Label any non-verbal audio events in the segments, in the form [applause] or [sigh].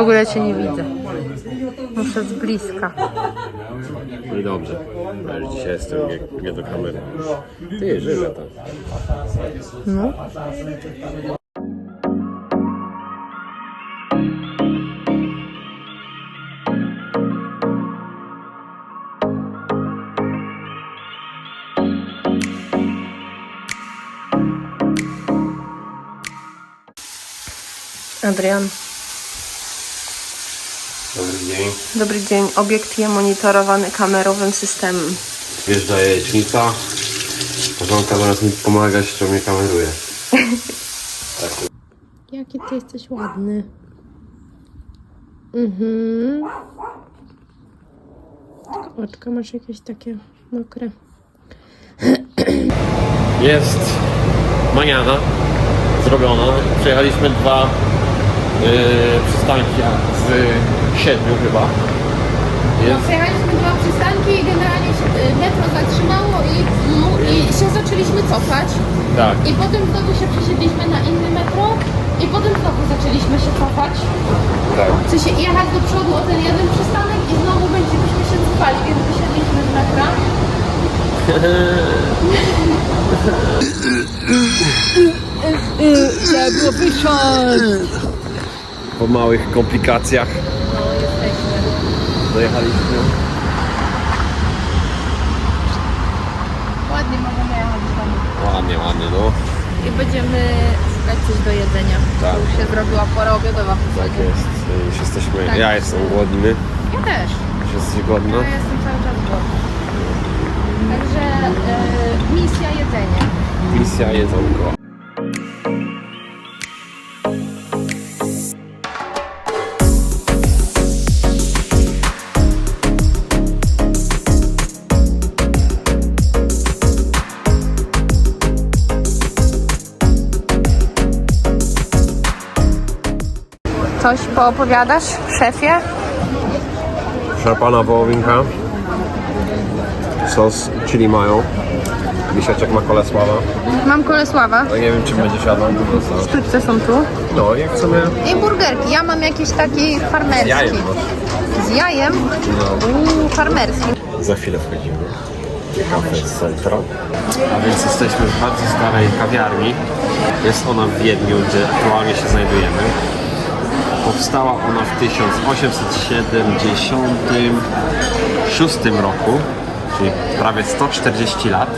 ogóle cię nie widzę. Muszę z bliska. No i dobrze. Ja już dzisiaj jestem nie, nie do kamery. Ty, żywe to. No. Adrian, Dobry dzień. dobry dzień. Obiekt je monitorowany kamerowym systemem. Wjeżdża jajecznica. Koleżanka zamiast mi pomagać, to mnie kameruje. [laughs] Tak. Jaki ty jesteś ładny. Mhm. Oczka masz jakieś takie mokre. [clears throat] Jest maniana zrobiona. Przejechaliśmy dwa yy, przystanki z siedmiu chyba. Jest Przejechaliśmy dwa przystanki i generalnie się y, metro zatrzymało i, mu- i się zaczęliśmy cofać. tak. I potem znowu się przesiedliśmy na inny metro i potem znowu zaczęliśmy się cofać. tak. W sensie jechać do przodu o ten jeden przystanek i znowu będziemy się cofali, więc wysiedliśmy z metra. [laughs] [laughs] Po małych komplikacjach dojechaliśmy. Ładnie możemy jechać tam. Ładnie, ładnie, no. I będziemy szukać coś do jedzenia. Tak. Już się zrobiła pora obiadowa. Tak jest. Już jesteśmy. Tak. Ja jestem głodny. Ja też. Już jesteś głodna? Ja jestem cały czas głodna. Także y, misja jedzenie. Misja jedzonko. Coś poopowiadasz, szefie? Szarpana wołowinka. Sos chili mayo. Misiaczek ma kolesława. Mam Kolesława. No nie wiem, czy będzie siadał. Sztućce są tu. No, jak w sumie I burgerki. Ja mam jakiś taki farmerski. z jajem masz. Z jajem? No. Uuu, farmerski. Za chwilę wchodzimy. Kafe z Centro. A więc jesteśmy w bardzo starej kawiarni. Jest ona w Wiedniu, gdzie aktualnie się znajdujemy. Powstała ona w 1876 roku, czyli prawie 140 lat.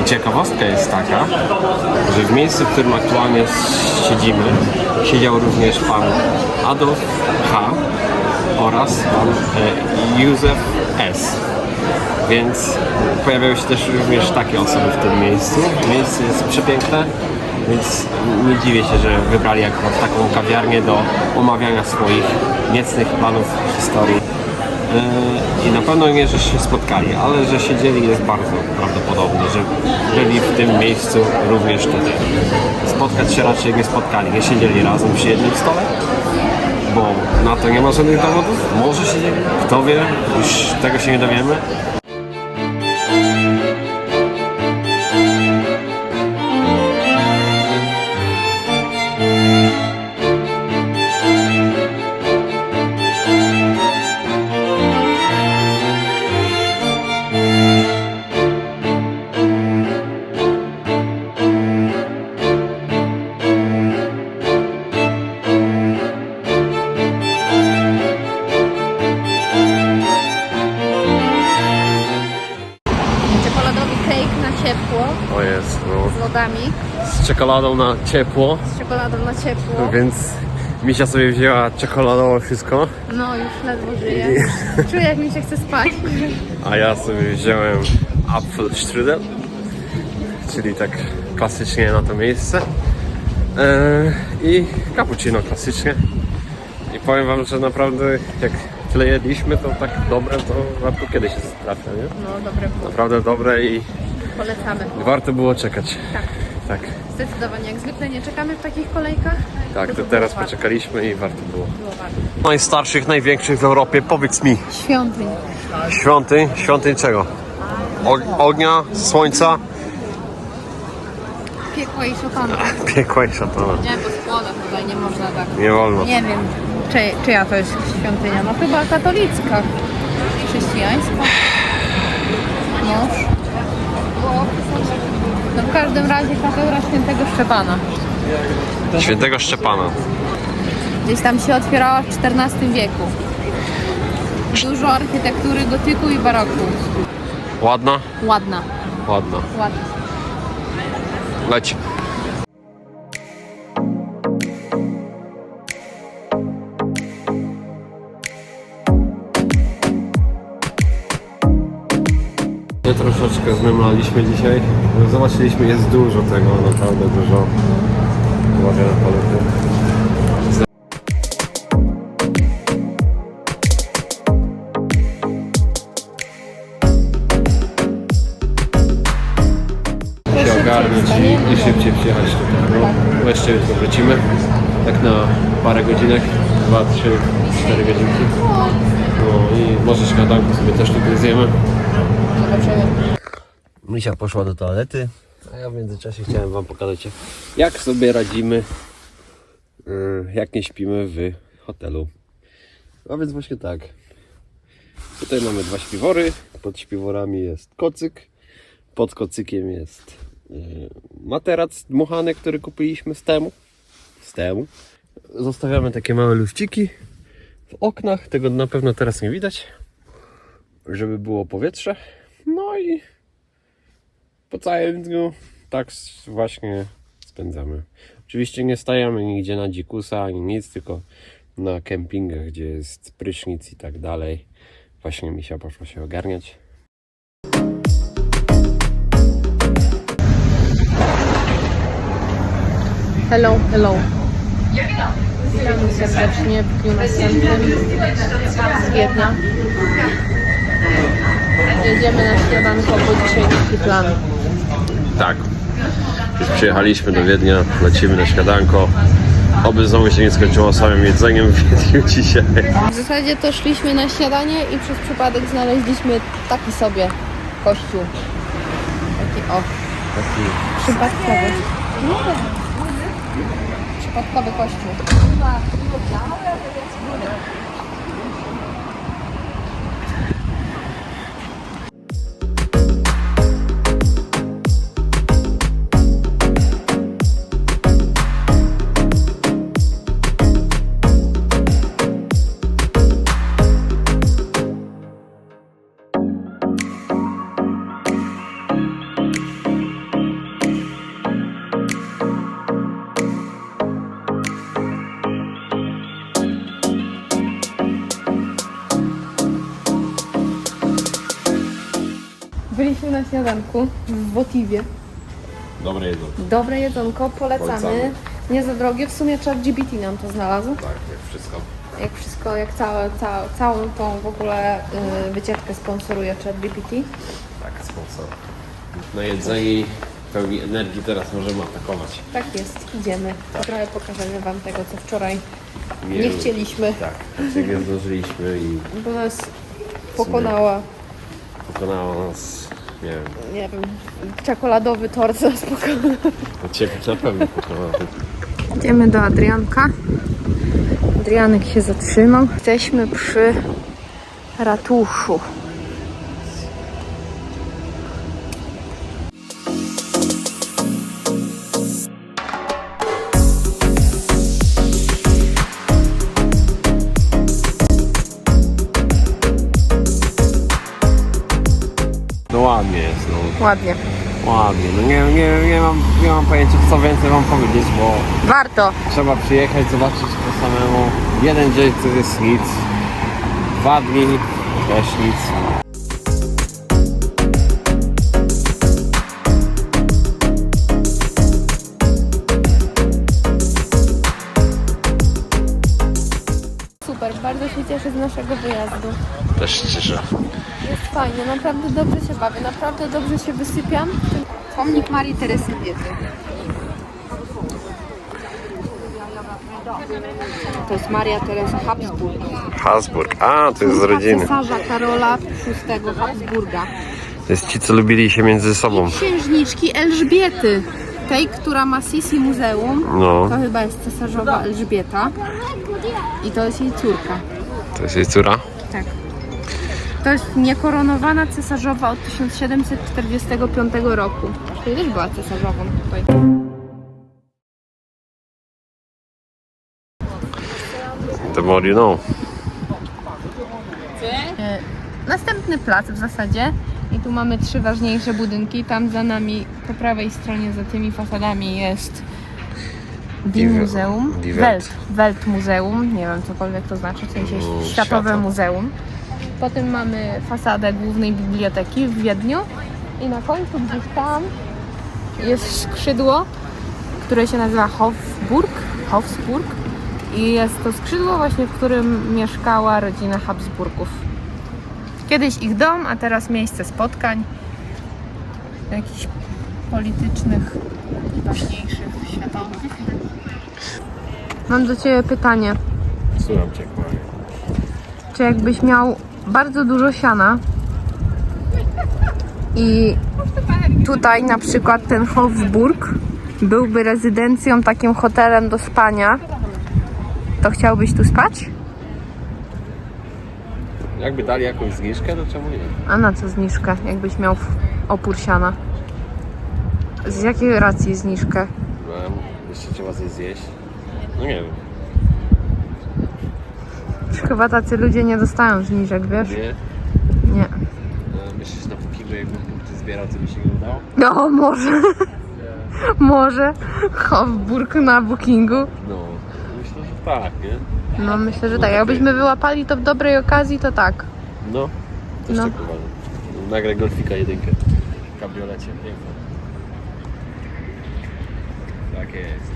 I ciekawostka jest taka, że w miejscu, w którym aktualnie siedzimy, siedział również pan Adolf H. oraz pan e, Józef S. Więc pojawiają się też również takie osoby w tym miejscu. Miejsce jest przepiękne, więc nie dziwię się, że wybrali akurat taką kawiarnię do omawiania swoich niecnych planów historii. Yy, I na pewno nie, że się spotkali, ale że siedzieli jest bardzo prawdopodobne, że byli w tym miejscu również tutaj. Spotkać się raczej nie spotkali, nie siedzieli razem przy jednym stole, bo na to nie ma żadnych dowodów. Może siedzieli, kto wie, już tego się nie dowiemy. Z czekoladą na ciepło, Z czekoladą na ciepło. więc Misia sobie wzięła czekoladowo wszystko, No już ledwo żyję. [laughs] Czuję jak mi się chce spać. a ja sobie wziąłem Apfelstrudel, czyli tak klasycznie na to miejsce. Eee, I cappuccino klasycznie. I powiem wam, że naprawdę jak tyle jedliśmy, to tak dobre, to warto kiedyś się trafia, nie? No dobre było. Naprawdę dobre i Polecamy. warto było czekać. Tak. Tak, Zdecydowanie. Jak zwykle nie czekamy w takich kolejkach. tak, to teraz poczekaliśmy i warto było. Było warto. Najstarszych, największych w Europie, powiedz mi, Świątyń. świątyń, świątyń czego? Ognia, słońca, Piekła i szatana. [laughs] piekła i szatana. Nie, bo składa tutaj nie można tak. Nie wolno. Nie wiem. Czy, czyja to jest świątynia? No chyba katolicka. Chrześcijańska. Mąż. No w każdym razie katedra świętego Szczepana. Świętego Szczepana. Gdzieś tam się otwierała w XIV wieku. Dużo architektury gotyku i baroku. Ładna? Ładna, Ładna. ładna. Leć. My troszeczkę zmemlaliśmy dzisiaj. No, Zobaczyliśmy, jest dużo tego, naprawdę dużo. Uwaga na palety. ogarnąć i, i szybciej przyjechać tutaj. No, jeszcze jutro wrócimy. Tak na parę godzinek, 2, 3, 4 godzinki. No i może śniadanko sobie też tutaj zjemy. Misia poszła do toalety, a ja w międzyczasie chciałem wam pokazać jak sobie radzimy, yy, jak nie śpimy w hotelu. A więc właśnie tak. Tutaj mamy dwa śpiwory, pod śpiworami jest kocyk, pod kocykiem jest yy, materac dmuchany, który kupiliśmy z temu. Z temu. Zostawiamy takie małe luściki w oknach, tego na pewno teraz nie widać, żeby było powietrze. No i po całym dniu tak właśnie spędzamy. Oczywiście nie stajemy nigdzie na dzikusa ani nic, tylko na kempingach, gdzie jest prysznic i tak dalej. Właśnie misia poszła się ogarniać. Hello, hello. Witamy serdecznie w dniu następnym z Wiednia. Jedziemy na śniadanko, bo dzisiaj taki plan. Tak. Już przyjechaliśmy do Wiednia, lecimy na śniadanko. Oby znowu się nie skończyło samym jedzeniem w Wiedniu [laughs] dzisiaj. W zasadzie to szliśmy na śniadanie i przez przypadek znaleźliśmy taki sobie kościół. Taki o, Taki przypadkowy. Przypadkowy kościół. Na śniadanku w Wotiwie. dobre jedzenie. Dobre jedzonko, polecamy. Polecamy. Nie za drogie. W sumie chat GBT nam to znalazł. Tak, jak wszystko. Jak wszystko, jak całe, ca, całą tą w ogóle y, wycieczkę sponsoruje chat GPT. Tak, sponsor. Na jedzenie pełni energii teraz możemy atakować. Tak jest, idziemy. Trochę pokażemy Wam tego, co wczoraj nie, Nie- chcieliśmy, Tak, znaczy nie zdążyliśmy i bo nas pokonała, pokonała nas, nie wiem, nie wiem, czekoladowy tort nas pokonał. od Ciebie na pewno pokonała. Idziemy do Adrianka. Adrianek się zatrzymał. Jesteśmy przy ratuszu. Ładnie jest, no. Ładnie. Ładnie, no nie, nie, nie, mam, nie mam pojęcia co więcej wam powiedzieć, bo Warto. trzeba przyjechać, zobaczyć to samemu. Jeden dzień to jest nic, dwa dni też nic. Super, bardzo się cieszę z naszego wyjazdu. Też się cieszę. Jest fajnie, naprawdę dobrze się bawię, naprawdę dobrze się wysypiam. Pomnik Marii Teresy Wiedzy. To jest Maria Teresa Habsburg. Habsburg, a to jest z rodziny. Cesarza Karola VI Habsburga. To jest ci, co lubili się między sobą. Księżniczki Elżbiety. tej, która ma Sisi Muzeum, No, to chyba jest cesarzowa Elżbieta i to jest jej córka. to jest jej córa. Tak. To jest niekoronowana cesarzowa od 1745 roku. Czyli też była cesarzową tutaj. The more you know. E, Następny plac w zasadzie. I tu mamy trzy ważniejsze budynki. Tam za nami, po prawej stronie, za tymi fasadami jest Die Muzeum. Die Welt. Welt. Welt Muzeum. Nie wiem cokolwiek to znaczy, w sensie Mm, Światowe świata. Muzeum. Potem mamy fasadę głównej biblioteki w Wiedniu. I na końcu gdzieś tam jest skrzydło, które się nazywa Hofburg. Hofsburg. I jest to skrzydło właśnie, w którym mieszkała rodzina Habsburgów. Kiedyś ich dom, a teraz miejsce spotkań jakichś politycznych, ważniejszych, światowych. Mam do Ciebie pytanie. Słucham cię, kochanie. Czy jakbyś miał bardzo dużo siana i tutaj na przykład ten Hofburg byłby rezydencją, takim hotelem do spania, to chciałbyś tu spać? Jakby dali jakąś zniżkę, to czemu nie? A na co zniżkę, jakbyś miał opór siana? Z jakiej racji zniżkę? No, jeszcze trzeba coś zjeść. No nie wiem. Chyba tacy ludzie nie dostają zniżek, wiesz? Nie? Nie. No, myślisz na Bookingu, jakbym punkty zbierał, to by się nie udało? No, może. może. Hofburg na bookingu. No, myślę, że tak, nie? No, myślę, że tak. Jakbyśmy wyłapali to w dobrej okazji, to tak. No, też No. tak uważam. Nagraj Golfika jedynkę. W kabriolecie, pięknie. Tak jest.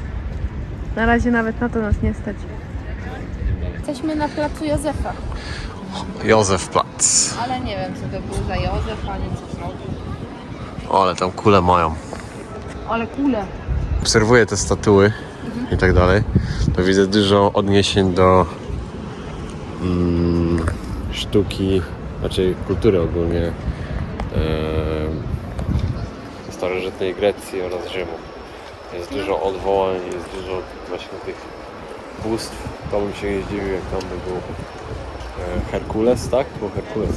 Na razie nawet na to nas nie stać. Jesteśmy na placu Józefa, Józef Platz. ale nie wiem, co to był za Józef, ani co zrobił. O, ale tam kule mają. Ale kule. Obserwuję te statuły i tak dalej, to widzę dużo odniesień do mm, sztuki, znaczy kultury ogólnie e, starożytnej Grecji oraz Rzymu. Jest dużo odwołań, jest dużo właśnie tych bóstw. To bym się nie zdziwił, jak tam by był e, Herkules, tak? Był Herkules.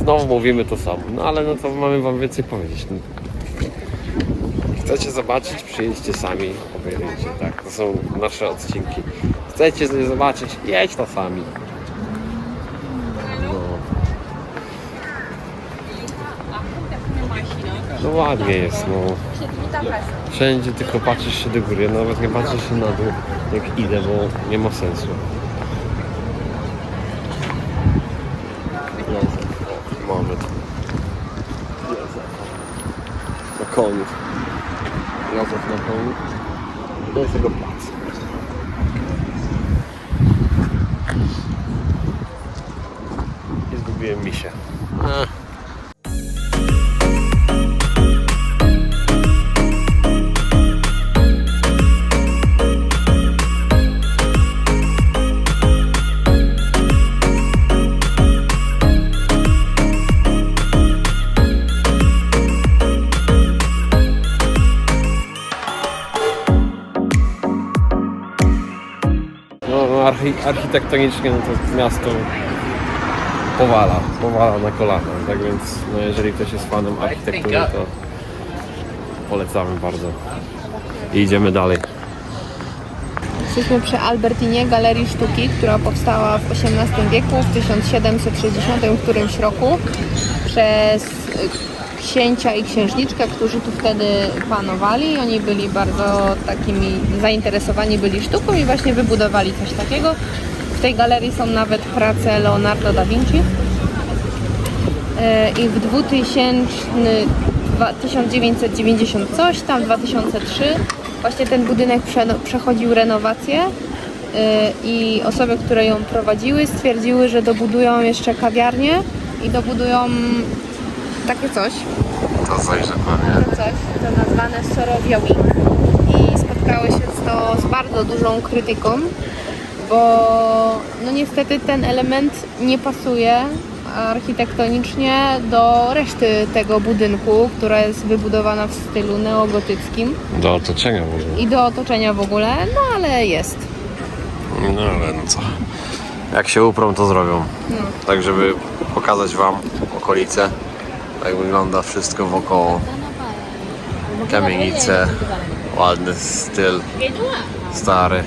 Znowu mówimy to samo, no ale no to mamy wam więcej powiedzieć. Chcecie zobaczyć, przyjedźcie sami, obejrzyjcie, tak? To są nasze odcinki. Chcecie zobaczyć, jedź to sami. No. No ładnie jest, no. Wszędzie tylko patrzysz się do góry, nawet nie patrzę się na dół, jak idę, bo nie ma sensu. Józef, o, mamy to. Na koniu. Józef na koniu. To jest jego plac. Architektonicznie no to miasto powala, powala na kolana. Tak więc no, jeżeli ktoś jest fanem architektury, to polecamy bardzo. I idziemy dalej. Jesteśmy przy Albertinie, Galerii Sztuki, która powstała w XVIII wieku, w 1760 którymś roku przez księcia i księżniczkę, którzy tu wtedy panowali. Oni byli bardzo takimi zainteresowani byli sztuką i właśnie wybudowali coś takiego. W tej galerii są nawet prace Leonardo da Vinci. E, I w 2000, dwa- 1990 coś tam, 2003 właśnie ten budynek prze, przechodził renowację e, i osoby, które ją prowadziły stwierdziły, że dobudują jeszcze kawiarnię i dobudują takie coś, To zajrzę takie coś, to nazwane i spotkały się z to z bardzo dużą krytyką, bo no niestety ten element nie pasuje architektonicznie do reszty tego budynku, która jest wybudowana w stylu neogotyckim Do otoczenia może. i do otoczenia w ogóle, no ale jest. No ale no co. Jak się uprą, to zrobią. Tak, żeby pokazać Wam okolice, jak wygląda wszystko wokoło. Kamienice, ładny styl, stary.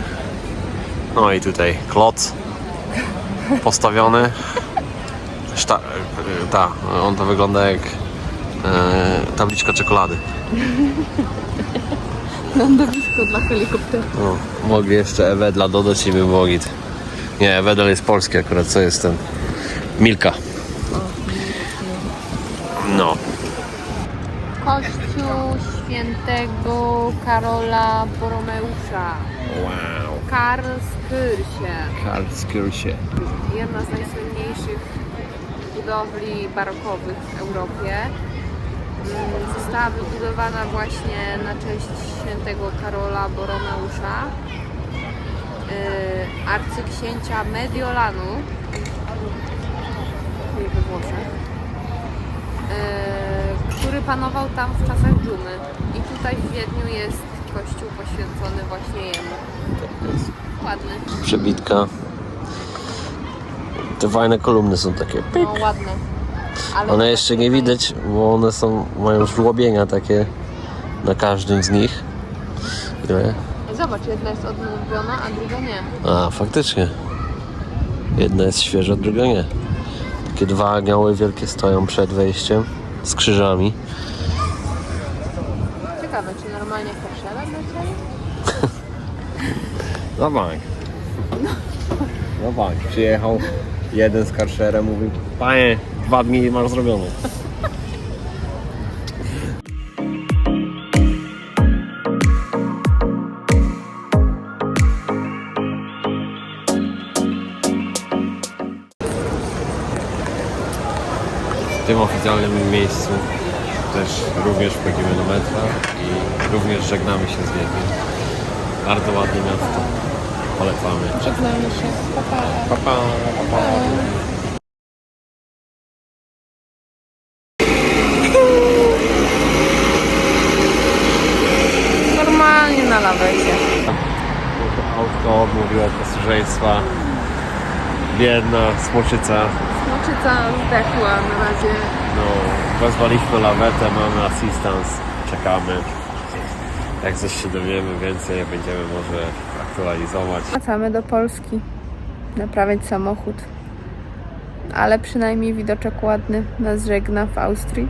No i tutaj kloc postawiony. Szta, ta, on to wygląda jak e, tabliczka czekolady. Lądowisko dla helikoptera. No, mogli jeszcze Ewedla dodać i by było git. Nie, Ewedel jest polski akurat, co jest ten? Milka. Świętego Karola Boromeusza. Wow. Karlskirche. Karlskirche. Jedna z najsłynniejszych budowli barokowych w Europie. Mm, Została wybudowana właśnie na cześć świętego Karola Boromeusza, yy, arcyksięcia Mediolanu, czyli we Włoszech, który panował tam w czasach dżumy. I tutaj w Wiedniu jest kościół poświęcony właśnie jemu. Ładny, Przebitka. Te fajne kolumny są takie. no ładne. Ale One jeszcze nie widać, bo one są, mają żłobienia takie na każdym z nich. Ile? Zobacz, jedna jest odnowiona, a druga nie. A, faktycznie. Jedna jest świeża, druga nie. Takie dwa anioły wielkie stoją przed wejściem z krzyżami. Ciekawe, czy normalnie koszele lecieli? [laughs] Na bank. Na bank. Przyjechał jeden z karszerem, mówi Panie, dwa dni masz zrobione. W tym oficjalnym miejscu też również wchodzimy do metra i również żegnamy się z Wiedniem. Bardzo ładne miasto. Polecamy. Żegnamy się. Pa, pa. Pa, pa, pa, pa. Normalnie na lawecie. Autko odmówiło posłuszeństwa. Biedna smoczyca. Smoczyca zdechła na razie. No, wezwaliśmy lawetę, mamy assistance, czekamy. Jak coś się dowiemy więcej, będziemy może aktualizować. Wracamy do Polski. Naprawiać samochód. Ale przynajmniej widoczek ładny nas żegna w Austrii.